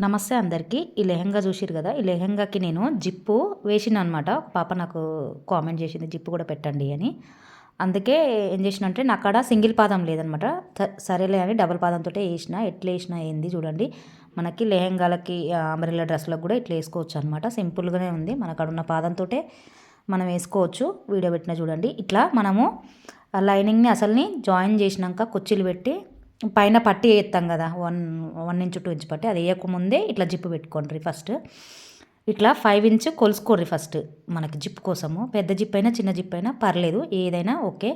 నమస్తే అందరికీ. ఈ లెహంగా చూసిరు కదా? ఈ లెహంగాకి నేను జిప్పు వేసిన అనమాట పాప నాకు కామెంట్ చేసింది జిప్పు కూడా పెట్టండి అని. అందుకే ఏం చేసిన అంటే నా కాడ సింగిల్ పాదం లేదనమాట. సరేలే అని డబుల్ పాదంతో వేసిన. ఎట్లా వేసిన ఏంది చూడండి. మనకి లెహంగాలకి అంబ్రెల్లా డ్రెస్లకు కూడా ఇట్లా వేసుకోవచ్చు అనమాట సింపుల్గానే ఉంది. మన కాడ ఉన్న పాదంతో మనం వేసుకోవచ్చు. వీడియో పెట్టిన చూడండి. ఇట్లా మనము లైనింగ్ని అసలుని జాయిన్ చేసినాక కుర్చీలు పెట్టి పైన పట్టి వేస్తాం కదా one one inch two inch పట్టి అది వేయకముందే ఇట్లా జిప్పు పెట్టుకోండి ఫస్ట్. ఇట్లా ఫైవ్ ఇంచ్ కొలుసుకోర్రి ఫస్ట్ మనకి జిప్ కోసము. పెద్ద జిప్ అయినా చిన్న జిప్ అయినా పర్లేదు ఏదైనా ఓకే.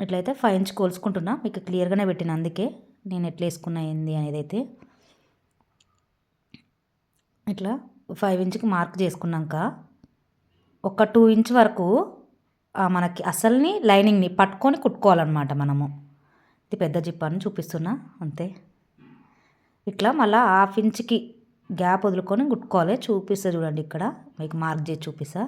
ఇట్లయితే ఫైవ్ ఇంచ్ కొలుసుకుంటున్నా మీకు క్లియర్గానే పెట్టిన అందుకే నేను ఎట్లా వేసుకున్నా ఏంది అనేది అయితే. ఇట్లా ఫైవ్ ఇంచ్కి మార్క్ చేసుకున్నాక ఒక టూ ఇంచ్ వరకు మనకి అసలుని లైనింగ్ని పట్టుకొని కుట్టుకోవాలన్నమాట మనము. ఇది పెద్ద అని చూపిస్తున్నా అంతే. ఇట్లా మళ్ళీ హాఫ్ ఇంచ్కి గ్యాప్ వదులుకొని కుట్టుకోవాలి. చూపిస్తా చూడండి ఇక్కడ. మీకు మార్క్ చేసి చూపిస్తా.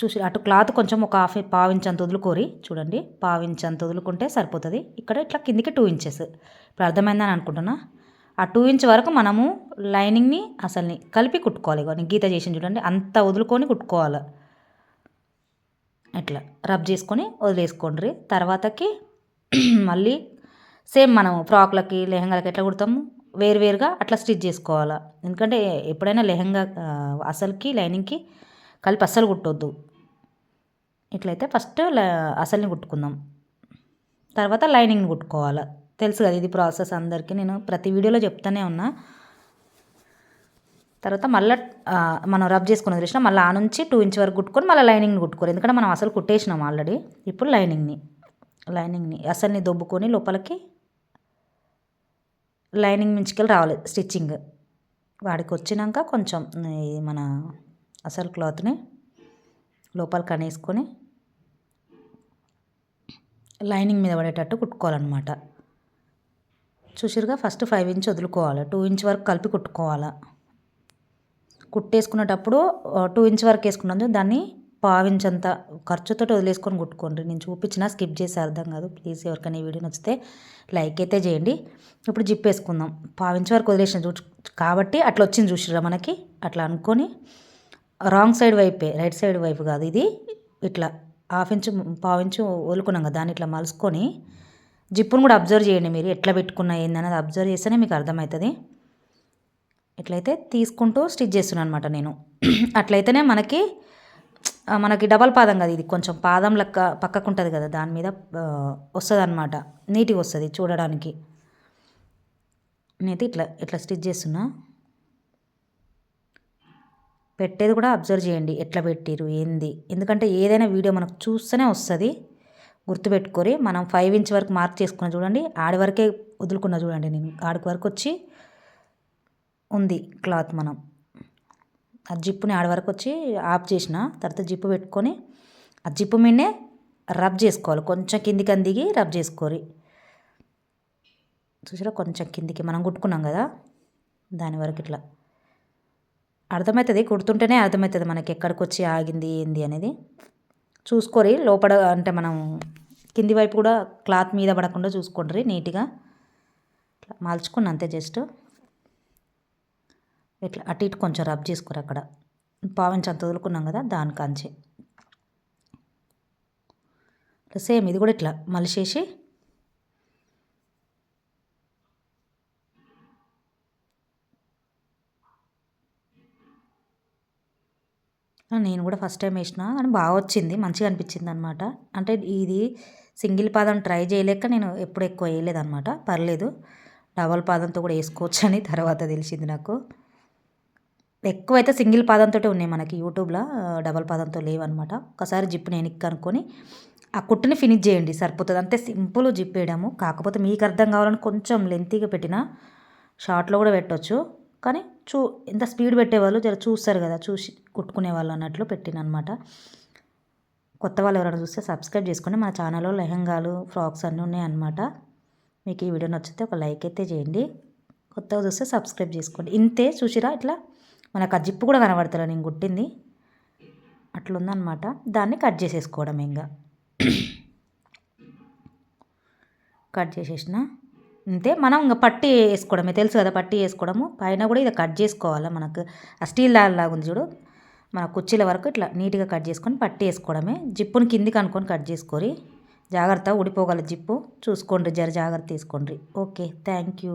చూసి అటు క్లాత్ కొంచెం ఒక హాఫ్ పావించ్ అంత వదులుకోరి. చూడండి పావించ్ అంత వదులుకుంటే సరిపోతుంది. ఇక్కడ ఇట్లా కిందికి టూ ఇంచెస్. ఇప్పుడు అర్థమైందని అనుకుంటున్నా. ఆ టూ ఇంచ్ వరకు మనము లైనింగ్ని అసలుని కలిపి కుట్టుకోవాలి. ఇక గీత చేసి చూడండి అంత వదులుకొని కుట్టుకోవాలి. ఇట్లా రబ్ చేసుకొని వదిలేసుకోండి తర్వాతకి మళ్ళీ సేమ్ మనం ఫ్రాక్లకి లెహంగాలకి ఎట్లా కుడతాము? వేరువేరుగా అట్లా స్టిచ్ చేసుకోవాలా. ఎందుకంటే ఎప్పుడైనా లెహంగా అసలుకి లైనింగ్కి కలిపి అస్సలు కుట్టొద్దు. ఇట్లయితే ఫస్ట్ అసలుని కుట్టుకుందాం. తర్వాత లైనింగ్ని కుట్టుకోవాలి. తెలుసు కదా ఇది ప్రాసెస్ అందరికీ. నేను ప్రతి వీడియోలో చెప్తానే ఉన్నా. తర్వాత మళ్ళీ మనం రబ్ చేసుకున్న చూసినా మళ్ళీ ఆ నుంచి టూ ఇంచ్ వరకు కుట్టుకొని మళ్ళీ లైనింగ్ని కుట్టుకోరు ఎందుకంటే మనం అసలు కుట్టేసినాం ఆల్రెడీ. ఇప్పుడు లైనింగ్ని. లైనింగ్ని అసలుని దొబ్బుకొని లోపలికి లైనింగ్ మించుకెళ్ళి రావాలి స్టిచ్చింగ్. వాడికి వచ్చినాక కొంచెం మన అసలు క్లాత్ని లోపలికి అనేసుకొని లైనింగ్ మీద పడేటట్టు కుట్టుకోవాలన్నమాట. చూసిరుగా ఫస్ట్ ఫైవ్ ఇంచ్ వదులుకోవాలి టూ ఇంచ్ వరకు కలిపి కుట్టుకోవాలి. కుట్టేసుకునేటప్పుడు టూ ఇంచ్ వరకు వేసుకున్నాను దాన్ని పావించంత ఖర్చుతో వదిలేసుకొని కుట్టుకోండి. నేను చూపించినా స్కిప్ చేసి అర్థం కాదు. ప్లీజ్ ఎవరికైనా ఈ వీడియో నచ్చితే లైక్ అయితే చేయండి. ఇప్పుడు జిప్ వేసుకుందాం పావించి వరకు వదిలేసిన చూ కాబట్టి అట్లా వచ్చింది చూసిరా మనకి? అట్లా అనుకొని రాంగ్ సైడ్ వైపే రైట్ సైడ్ వైపు కాదు ఇది. ఇట్లా హాఫ్ ఇంచు పావించు వదులుకున్నాం కదా దాన్ని ఇట్లా మలుసుకొని జిప్పును కూడా అబ్జర్వ్ చేయండి మీరు. ఎట్లా పెట్టుకున్నా ఏందనేది అబ్జర్వ్ చేస్తేనే మీకు అర్థమవుతుంది. ఇట్లయితే తీసుకుంటూ స్టిచ్ చేస్తున్నాను అనమాట నేను. అట్లయితేనే మనకి మనకి డబల్ పాదం కదా ఇది. కొంచెం పాదం లెక్క పక్కకు ఉంటుంది కదా దాని మీద వస్తుంది అనమాట నీట్గా వస్తుంది చూడడానికి. నేనైతే ఇట్లా ఇట్లా స్టిచ్ చేస్తున్నా. పెట్టేది కూడా అబ్జర్వ్ చేయండి ఎట్లా పెట్టిరు ఏంది. ఎందుకంటే ఏదైనా వీడియో మనకు చూస్తేనే వస్తుంది. గుర్తుపెట్టుకొని మనం ఫైవ్ ఇంచ్ వరకు మార్క్ చేసుకున్న చూడండి ఆడి వరకే వదులుకున్న చూడండి నేను. ఆడికి వరకు వచ్చి ఉంది క్లాత్ మనం. ఆ జిప్పుని ఆడ వరకు వచ్చి ఆఫ్ చేసిన తర్వాత జిప్పు పెట్టుకొని ఆ జిప్పు మీదనే రబ్ చేసుకోవాలి. కొంచెం కిందికి అందిగి రబ్ చేసుకోరి. చూసారా? కొంచెం కిందికి మనం కుట్టుకున్నాం కదా? దాని వరకు ఇట్లా. అర్థమవుతుంది కుడుతుంటేనే అర్థమవుతుంది మనకి ఎక్కడికి వచ్చి ఆగింది ఏంది అనేది. చూసుకోరి. లోపల అంటే మనం కింది వైపు కూడా క్లాత్ మీద పడకుండా చూసుకోండి నీట్గా. మాల్చుకున్న అంతే జస్ట్. ఇట్లా అటు ఇటు కొంచెం రబ్ చేసుకోరు అక్కడ. పావించి అంత వదులుకున్నాం కదా దానికాంచి సేమ్ ఇది కూడా ఇట్లా మలిసేసి నేను కూడా ఫస్ట్ టైం వేసిన కానీ బాగా వచ్చింది మంచిగా అనిపించింది అనమాట అంటే ఇది సింగిల్ పాదం ట్రై చేయలేక నేను ఎప్పుడు ఎక్కువ వేయలేదన్నమాట. పర్లేదు డబల్ పాదంతో కూడా వేసుకోవచ్చు అని తర్వాత తెలిసింది నాకు. ఎక్కువైతే సింగిల్ పాదంతో ఉన్నాయి మనకి యూట్యూబ్లో డబల్ పాదంతో లేవన్నమాట. ఒకసారి జిప్ నేను కనుక్కొని ఆ కుట్టుని ఫినిష్ చేయండి సరిపోతుంది. అంతే సింపుల్ జిప్ వేయడము. కాకపోతే మీకు అర్థం కావాలని కొంచెం లెంతీగా పెట్టిన షార్ట్లో కూడా పెట్టవచ్చు కానీ చూ ఎంత స్పీడ్ పెట్టేవాళ్ళు జర చూస్తారు కదా చూసి కుట్టుకునే వాళ్ళు అన్నట్లు పెట్టిన అనమాట కొత్త వాళ్ళు ఎవరైనా చూస్తే సబ్స్క్రైబ్ చేసుకుని మన ఛానల్లో లెహంగాలు ఫ్రాక్స్ అన్నీ ఉన్నాయన్నమాట. మీకు ఈ వీడియో నచ్చితే ఒక లైక్ అయితే చేయండి. కొత్తగా చూస్తే సబ్స్క్రైబ్ చేసుకోండి. ఇంతే చూసిరా ఇట్లా? మనకు ఆ జిప్పు కూడా కనబడతలే నేను కుట్టింది. అట్లుందనమాట. దాన్ని కట్ చేసేసుకోవడం ఇంకా. కట్ చేసేసిన. అంతే మనం ఇంకా పట్టి వేసుకోవడమే. తెలుసు కదా పట్టి వేసుకోవడము. పైన కూడా ఇది కట్ చేసుకోవాలి మనకు. ఆ స్టీల్ లాగా ఉంది చూడు. మన కుర్చీల వరకు ఇట్లా నీట్గా కట్ చేసుకొని పట్టి వేసుకోవడమే. జిప్పుని కిందికి అనుకొని కట్ చేసుకోరి. జాగ్రత్త ఊడిపోగల జిప్పు. చూసుకోండి జర జాగ్రత్త తీసుకోండి. Okay thank you.